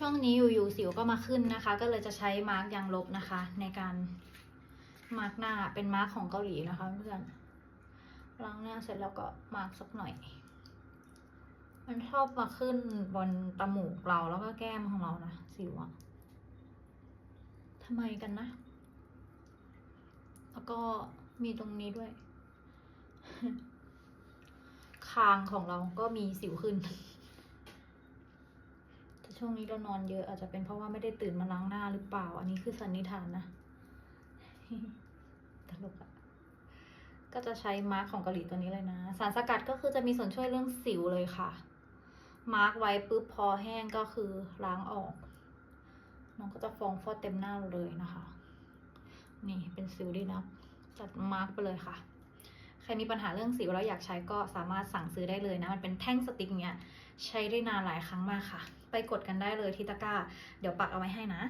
ช่วงนี้อยู่ๆสิวก็มาขึ้นนะคะ ก็เลยจะใช้มาร์กยางลบนะคะ ในการมาร์กหน้าเป็นมาร์กของเกาหลีนะคะเพื่อนล้างหน้าเสร็จแล้วก็มาร์กสักหน่อย มันชอบมาขึ้นบนตมูกเราแล้วก็แก้มของเรานะสิวอะทำไมกันนะ แล้วก็มีตรงนี้ด้วย คางของเราก็มีสิวขึ้น ช่วงนี้เรานอนเยอะอาจจะเป็นเพราะว่าไม่ได้ตื่นมาล้างหน้าหรือเปล่า อันนี้คือสันนิษฐานนะ ตลกอะก็จะใช้มาร์กของเกาหลีตัวนี้เลยนะ สารสกัดก็คือจะมีส่วนช่วยเรื่องสิวเลยค่ะ มาร์กไว้ปุ๊บพอแห้งก็คือล้างออก น้องก็จะฟองฟอดเต็มหน้าเราเลยนะคะ นี่เป็นสิวดีนะจัดมาร์กไปเลยค่ะ ครมีปัญหาเรื่องสิวแล้วอยากใช้ก็สามารถสั่งซื้อได้เลยนะ มันเป็นแท่งสติ๊กเนี้ยใช้ได้นานหลายครั้งมากค่ะ ไปกดกันได้เลยที่ตะกร้า เดี๋ยวปักเอาไว้ให้นะ